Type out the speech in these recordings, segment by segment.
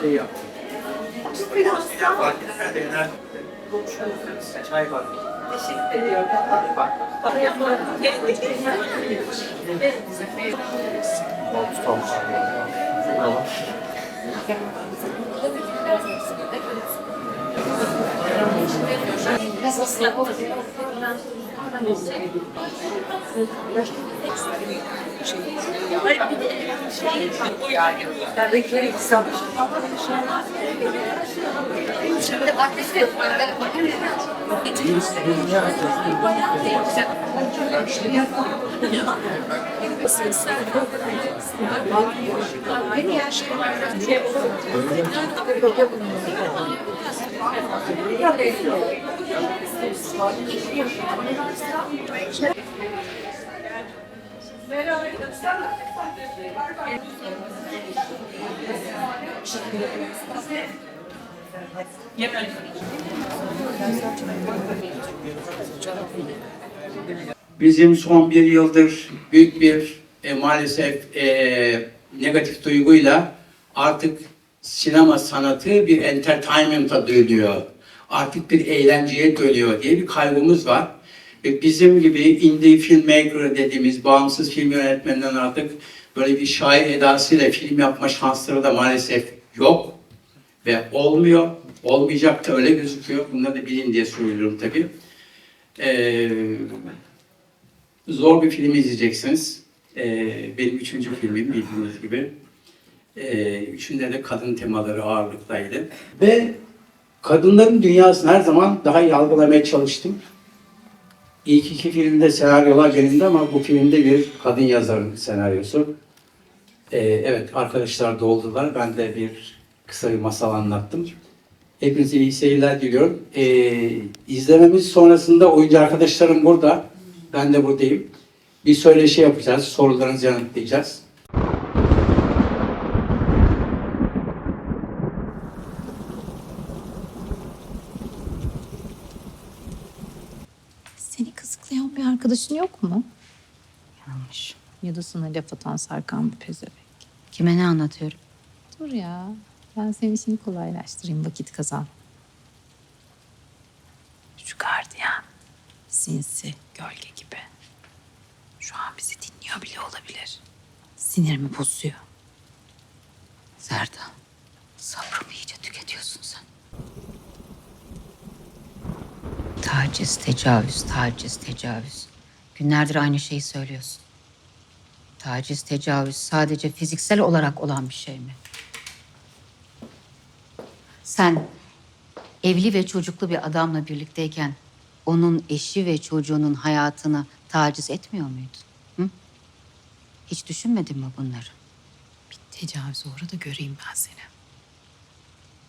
Şey yap. Biraz daha. Çay var. Teşekkür ediyorum. Bak. Hayır, bir de Şimdi bak işte. Merhaba, sen de Bizim son bir yıldır büyük bir e, maalesef e, negatif duyguyla artık sinema sanatı bir entertainment'a dönüyor. Artık bir eğlenceye dönüyor diye bir kaygımız var. Ve bizim gibi indie filmmaker dediğimiz bağımsız film yönetmeninden artık böyle bir şair edasıyla film yapma şansları da maalesef yok. Ve olmuyor. Olmayacak da öyle gözüküyor. Bunları da bilin diye söylüyorum tabii. Ee, zor bir film izleyeceksiniz. Ee, benim üçüncü filmim bildiğiniz gibi. Ee, üçünde de kadın temaları ağırlıktaydı. Ve kadınların dünyasını her zaman daha iyi algılamaya çalıştım. İlk iki filmde senaryolar benimdi ama bu filmde bir kadın yazarın senaryosu. Ee, evet arkadaşlar doldular. Ben de bir kısa bir masal anlattım. Hepinize iyi seyirler diliyorum. Ee, izlememiz sonrasında oyuncu arkadaşlarım burada. Ben de buradayım. Bir söyleşi yapacağız. Sorularınızı yanıtlayacağız. Seni kızıklayan bir arkadaşın yok mu? Yanlış. Ya da sana laf atan sarkan bir pezevenk. Kime ne anlatıyorum? Dur ya. Ben senin işini kolaylaştırayım. Vakit kazan. Şu gardiyan. Sinsi. Gölge gibi. Şu an bizi dinliyor bile olabilir. Sinirimi bozuyor. Serda. Sabrımı iyice tüketiyorsun sen. Taciz, tecavüz, taciz, tecavüz. Günlerdir aynı şeyi söylüyorsun. Taciz, tecavüz sadece fiziksel olarak olan bir şey mi? Sen evli ve çocuklu bir adamla birlikteyken onun eşi ve çocuğunun hayatını taciz etmiyor muydun? Hı? Hiç düşünmedin mi bunları? Bir tecavüze uğra da göreyim ben seni.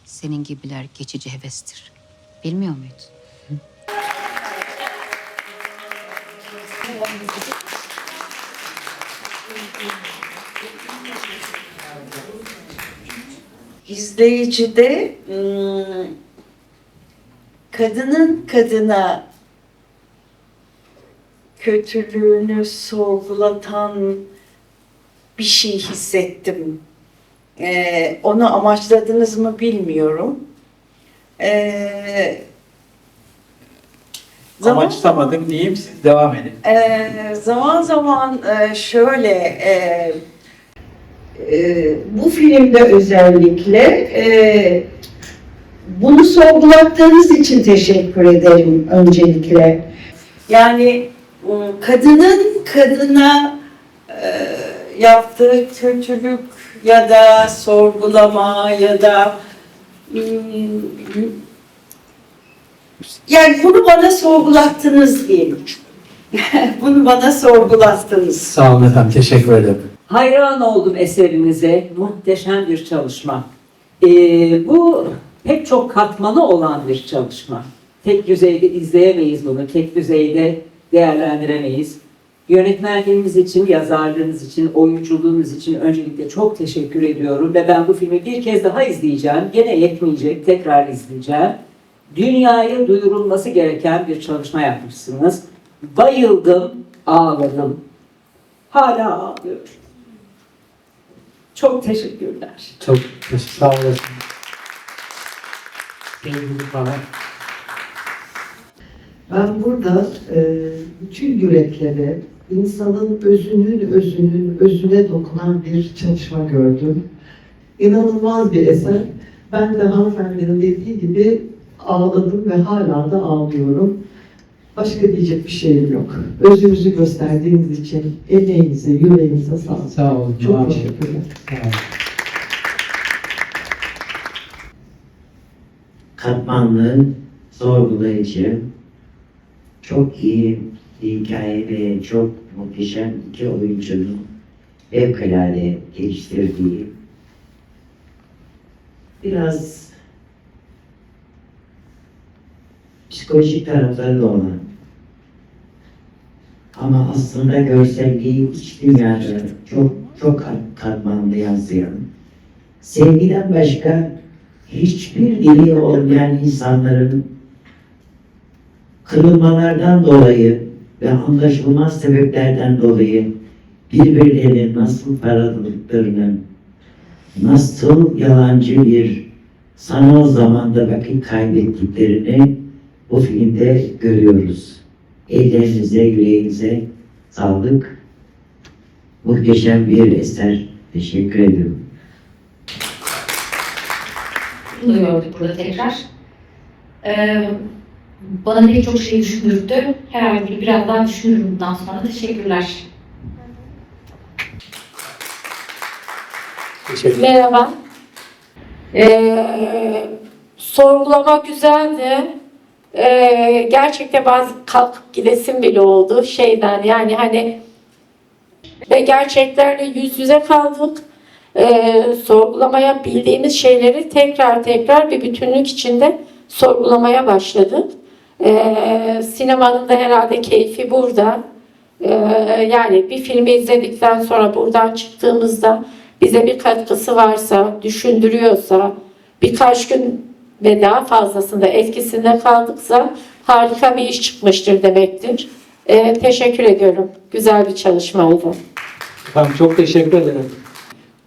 Senin gibiler geçici hevestir. Bilmiyor muydun? İzleyicide ım, kadının kadına kötülüğünü sorgulatan bir şey hissettim. Ee, onu amaçladınız mı bilmiyorum. Ee, zaman- Amaçlamadım diyeyim siz devam edin. ee, zaman zaman e, şöyle e, e, bu filmde özellikle e, bunu sorgulattığınız için teşekkür ederim öncelikle. Yani e, kadının kadına e, yaptığı kötülük ya da sorgulama ya da mm, yani bunu bana sorgulattınız diyelim. bunu bana sorgulattınız. Sağ olun efendim. Teşekkür ederim. Hayran oldum eserinize. Muhteşem bir çalışma. Ee, bu pek çok katmanı olan bir çalışma. Tek düzeyde izleyemeyiz bunu. Tek düzeyde değerlendiremeyiz. Yönetmenliğiniz için, yazarlığınız için, oyunculuğunuz için öncelikle çok teşekkür ediyorum. Ve ben bu filmi bir kez daha izleyeceğim. Gene yetmeyecek. Tekrar izleyeceğim. dünyaya duyurulması gereken bir çalışma yapmışsınız. Bayıldım, ağladım. Hala ağlıyorum. Çok teşekkürler. Çok sağ olasın. Sevgili bana. Ben burada e, bütün yüreklere, insanın özünün özünün özüne dokunan bir çalışma gördüm. İnanılmaz bir eser. Ben de hanımefendinin dediği gibi ağladım ve hala da ağlıyorum. Başka diyecek bir şeyim yok. Özünüzü gösterdiğiniz için emeğinize, yüreğinize sağlık. Sağ olun. Çok teşekkürler. Sağ olun. katmanlı, sorgulayıcı, çok iyi bir hikaye ve çok muhteşem iki oyuncunun fevkalade geliştirdiği biraz psikolojik tarafları da olan. Ama aslında görselliği iç dünyada çok çok katmanlı yansıyan sevgiden başka hiçbir dili olmayan insanların kırılmalardan dolayı ve anlaşılmaz sebeplerden dolayı birbirlerinin nasıl paraladıklarını, nasıl yalancı bir sanal zamanda vakit kaybettiklerini bu filmde görüyoruz. Ellerinize, yüreğinize sağlık. Muhteşem bir eser. Teşekkür ederim. Bunu gördük burada tekrar. Ee, bana pek çok şey düşündürdü. Herhalde biraz daha düşünürüm bundan sonra. Teşekkürler. Teşekkür Merhaba. Ee, sorgulama güzeldi. Ee, gerçekten bazı kalkıp gidesim bile oldu şeyden yani hani ve gerçeklerle yüz yüze kaldık. Ee, sorgulamaya bildiğimiz şeyleri tekrar tekrar bir bütünlük içinde sorgulamaya başladık. Ee, sinemanın da herhalde keyfi burada. Ee, yani bir filmi izledikten sonra buradan çıktığımızda bize bir katkısı varsa, düşündürüyorsa, birkaç gün ve daha fazlasında etkisinde kaldıksa harika bir iş çıkmıştır demektir. Ee, teşekkür ediyorum. Güzel bir çalışmaydı. Tamam çok teşekkür ederim.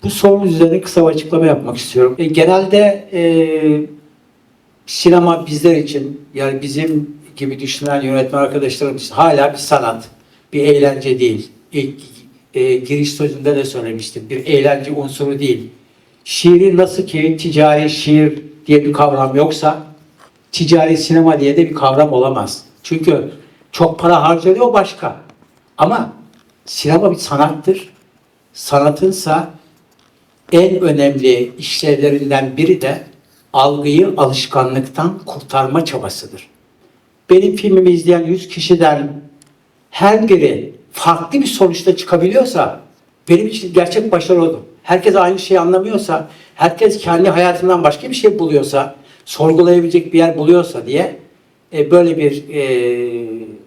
Bu sorun üzerine kısa bir açıklama yapmak istiyorum. E, genelde e, sinema bizler için yani bizim gibi düşünen yönetmen arkadaşlarımız için hala bir sanat, bir eğlence değil. İlk e, giriş sözünde de söylemiştim. Bir eğlence unsuru değil. Şiirin nasıl ki ticari şiir diye bir kavram yoksa ticari sinema diye de bir kavram olamaz. Çünkü çok para harcanıyor başka. Ama sinema bir sanattır. Sanatınsa en önemli işlevlerinden biri de algıyı alışkanlıktan kurtarma çabasıdır. Benim filmimi izleyen 100 kişiden her biri farklı bir sonuçta çıkabiliyorsa benim için gerçek başarı odur. Herkes aynı şeyi anlamıyorsa, herkes kendi hayatından başka bir şey buluyorsa, sorgulayabilecek bir yer buluyorsa diye e, böyle bir e,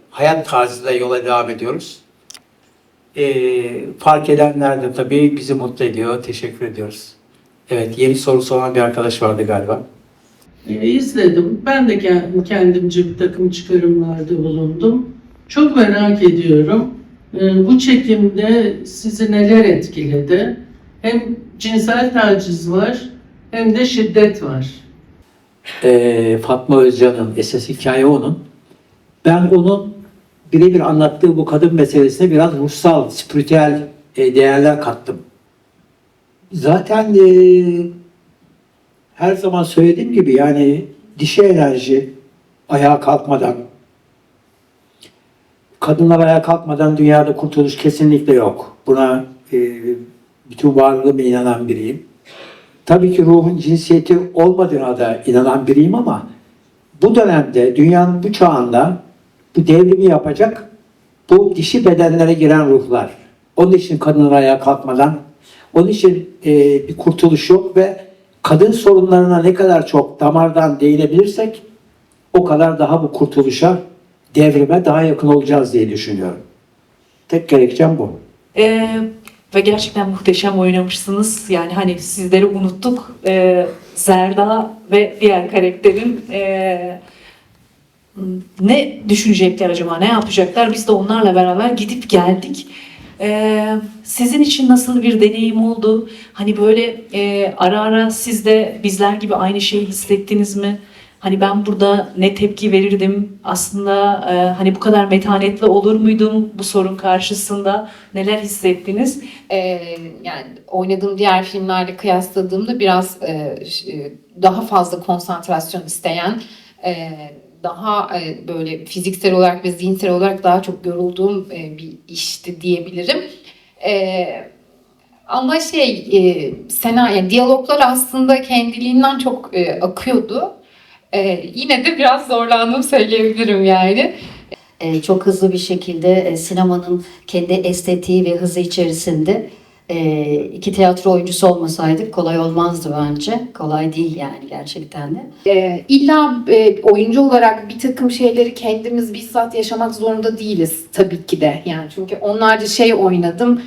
hayat tarzıyla yola devam ediyoruz. E, fark edenler de tabii bizi mutlu ediyor. Teşekkür ediyoruz. Evet, yeni sorusu olan bir arkadaş vardı galiba. E, izledim. Ben de kend- kendimce bir takım çıkarımlarda bulundum. Çok merak ediyorum. E, bu çekimde sizi neler etkiledi? Hem cinsel taciz var hem de şiddet var. Ee, Fatma Özcan'ın esas hikaye onun. Ben onun birebir anlattığı bu kadın meselesine biraz ruhsal, spiritüel e, değerler kattım. Zaten e, her zaman söylediğim gibi yani dişi enerji ayağa kalkmadan, kadınlar ayağa kalkmadan dünyada kurtuluş kesinlikle yok. Buna e, bütün varlığımla inanan biriyim. Tabii ki ruhun cinsiyeti olmadığına da inanan biriyim ama bu dönemde dünyanın bu çağında bu devrimi yapacak bu dişi bedenlere giren ruhlar. Onun için kadınlar ayağa kalkmadan, onun için e, bir kurtuluş yok ve kadın sorunlarına ne kadar çok damardan değinebilirsek o kadar daha bu kurtuluşa, devrime daha yakın olacağız diye düşünüyorum. Tek gerekçem bu. Ee, ve gerçekten muhteşem oynamışsınız. Yani hani sizleri unuttuk. Ee, Zerda ve diğer karakterin ee, Ne düşünecekler acaba, ne yapacaklar? Biz de onlarla beraber gidip geldik. Ee, sizin için nasıl bir deneyim oldu? Hani böyle e, ara ara siz de bizler gibi aynı şeyi hissettiniz mi? Hani ben burada ne tepki verirdim? Aslında e, hani bu kadar metanetli olur muydum bu sorun karşısında? Neler hissettiniz? Ee, yani oynadığım diğer filmlerle kıyasladığımda biraz e, e, daha fazla konsantrasyon isteyen, e, daha e, böyle fiziksel olarak ve zihinsel olarak daha çok yorulduğum e, bir işti diyebilirim. E, ama şey, e, sena, yani diyaloglar aslında kendiliğinden çok e, akıyordu. E, yine de biraz zorlandım söyleyebilirim yani. Ee, çok hızlı bir şekilde e, sinemanın kendi estetiği ve hızı içerisinde e, iki tiyatro oyuncusu olmasaydık kolay olmazdı bence. Kolay değil yani gerçekten de. Ee, illa e, oyuncu olarak bir takım şeyleri kendimiz bizzat yaşamak zorunda değiliz tabii ki de. Yani çünkü onlarca şey oynadım.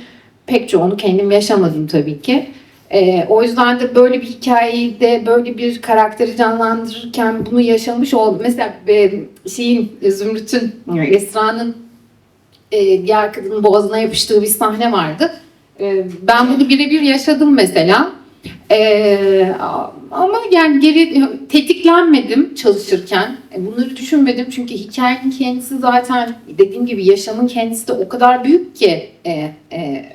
Pek çoğunu kendim yaşamadım tabii ki. Ee, o yüzden de böyle bir hikayeyi de böyle bir karakteri canlandırırken bunu yaşamış ol. Mesela e, şeyin Zümrüt'ün Esra'nın e, diğer kadının boğazına yapıştığı bir sahne vardı. E, ben bunu birebir yaşadım mesela. Ee, ama yani geri tetiklenmedim çalışırken. E, Bunları düşünmedim çünkü hikayenin kendisi zaten dediğim gibi yaşamın kendisi de o kadar büyük ki. e, e,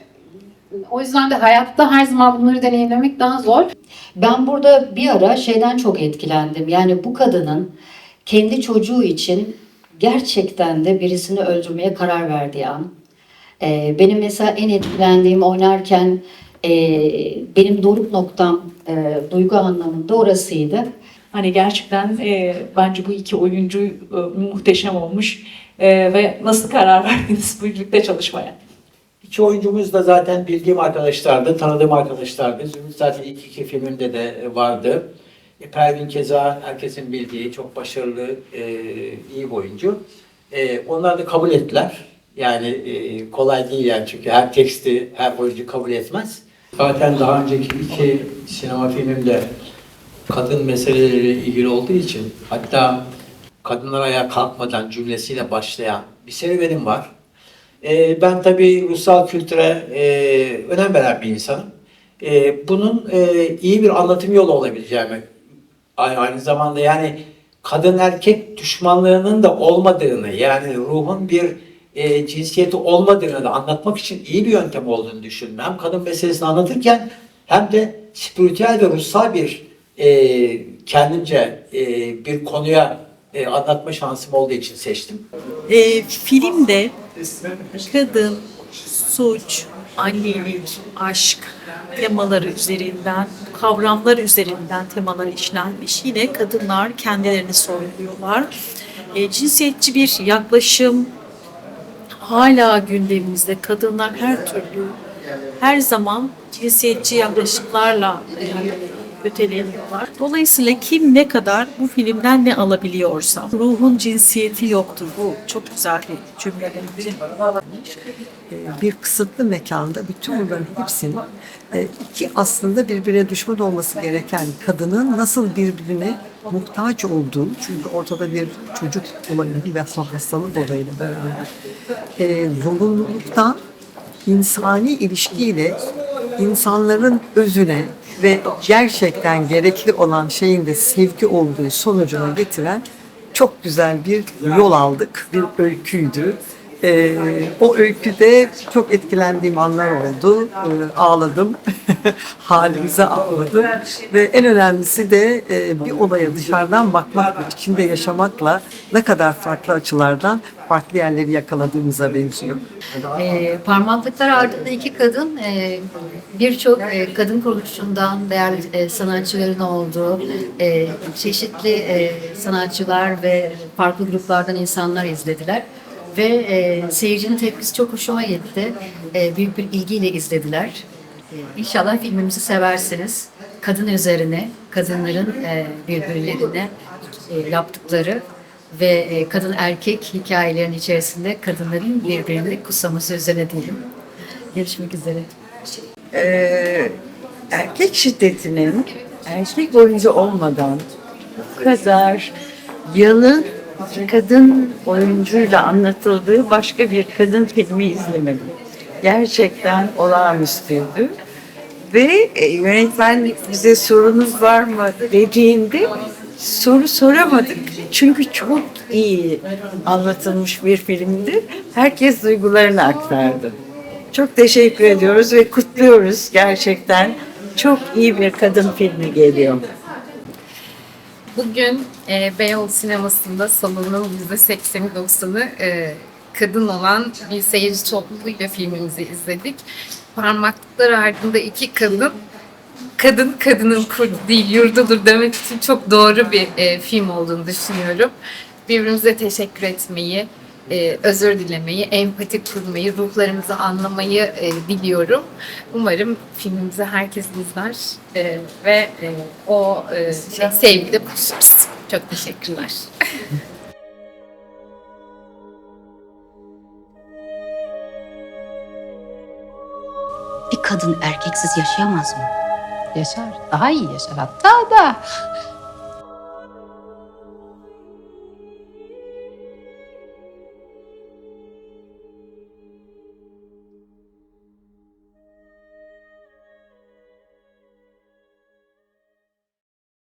o yüzden de hayatta her zaman bunları deneyimlemek daha zor. Ben burada bir ara şeyden çok etkilendim. Yani bu kadının kendi çocuğu için gerçekten de birisini öldürmeye karar verdiği an. Ee, benim mesela en etkilendiğim oynarken e, benim doruk noktam e, duygu anlamında orasıydı. Hani gerçekten e, bence bu iki oyuncu e, muhteşem olmuş. E, ve nasıl karar verdiniz birlikte çalışmaya? İki oyuncumuz da zaten bildiğim arkadaşlardı, tanıdığım arkadaşlardı. Zümrüt zaten ilk iki filmimde de vardı. E, Pervin keza herkesin bildiği çok başarılı, e, iyi bir oyuncu. E, onlar da kabul ettiler. Yani e, kolay değil yani çünkü her teksti her oyuncu kabul etmez. Zaten daha önceki iki sinema filmimde kadın meseleleriyle ilgili olduğu için hatta kadınlar ayağa kalkmadan cümlesiyle başlayan bir serüvenim var. Ee, ben tabii ruhsal kültüre e, önem veren bir insanım. Ee, bunun e, iyi bir anlatım yolu olabileceğimi aynı, aynı zamanda yani kadın erkek düşmanlığının da olmadığını yani ruhun bir e, cinsiyeti olmadığını da anlatmak için iyi bir yöntem olduğunu düşündüm. Hem kadın meselesini anlatırken hem de spiritüel ve ruhsal bir e, kendimce e, bir konuya e, anlatma şansım olduğu için seçtim. E, filmde kadın, suç, annelik, aşk temaları üzerinden, kavramlar üzerinden temalar işlenmiş. Yine kadınlar kendilerini sorguluyorlar. E, cinsiyetçi bir yaklaşım hala gündemimizde. Kadınlar her türlü, her zaman cinsiyetçi yaklaşımlarla e, öteleniyorlar. Dolayısıyla kim ne kadar bu filmden ne alabiliyorsa ruhun cinsiyeti yoktur. Bu çok güzel bir cümle bence. Ee, bir kısıtlı mekanda bütün bunların hepsinin e, iki aslında birbirine düşman olması gereken kadının nasıl birbirine muhtaç olduğu çünkü ortada bir çocuk olayı ve hastalık olayıyla beraber e, zorunluluktan insani ilişkiyle insanların özüne ve gerçekten gerekli olan şeyin de sevgi olduğu sonucuna getiren çok güzel bir yol aldık, bir öyküydü. Ee, o öyküde çok etkilendiğim anlar oldu. Ee, ağladım. Halimize ağladım. Ve en önemlisi de e, bir olaya dışarıdan bakmakla, içinde yaşamakla ne kadar farklı açılardan farklı yerleri yakaladığımıza benziyor. E, parmaklıklar ardında iki kadın e, birçok e, kadın kuruluşundan değerli e, sanatçıların olduğu e, çeşitli e, sanatçılar ve farklı gruplardan insanlar izlediler. Ve e, seyircinin tepkisi çok hoşuma gitti. E, büyük bir ilgiyle izlediler. E, İnşallah filmimizi seversiniz. Kadın üzerine, kadınların e, birbirlerine e, yaptıkları ve e, kadın erkek hikayelerin içerisinde kadınların birbirini kutsaması üzerine diyelim. Görüşmek üzere. Ee, erkek şiddetinin erkek oyuncu olmadan bu kadar yanı kadın oyuncuyla anlatıldığı başka bir kadın filmi izlemedim. Gerçekten olağanüstüydü. Ve e, yönetmen bize sorunuz var mı dediğinde soru soramadık. Çünkü çok iyi anlatılmış bir filmdi. Herkes duygularını aktardı. Çok teşekkür ediyoruz ve kutluyoruz gerçekten. Çok iyi bir kadın filmi geliyor. Bugün e, Beyoğlu sinemasında salonun %80'i 90'ı e, kadın olan bir seyirci topluluğuyla filmimizi izledik. Parmaklıklar ardında iki kadın, kadın kadının kurdu değil yurdudur demek için çok doğru bir e, film olduğunu düşünüyorum. Birbirimize teşekkür etmeyi, e, özür dilemeyi, empati kurmayı, ruhlarımızı anlamayı e, diliyorum. Umarım filmimizi herkes izler e, ve e, o e, şey, sevgide buluşuruz. Çok teşekkürler. Bir kadın erkeksiz yaşayamaz mı? Yaşar. Daha iyi yaşar hatta da.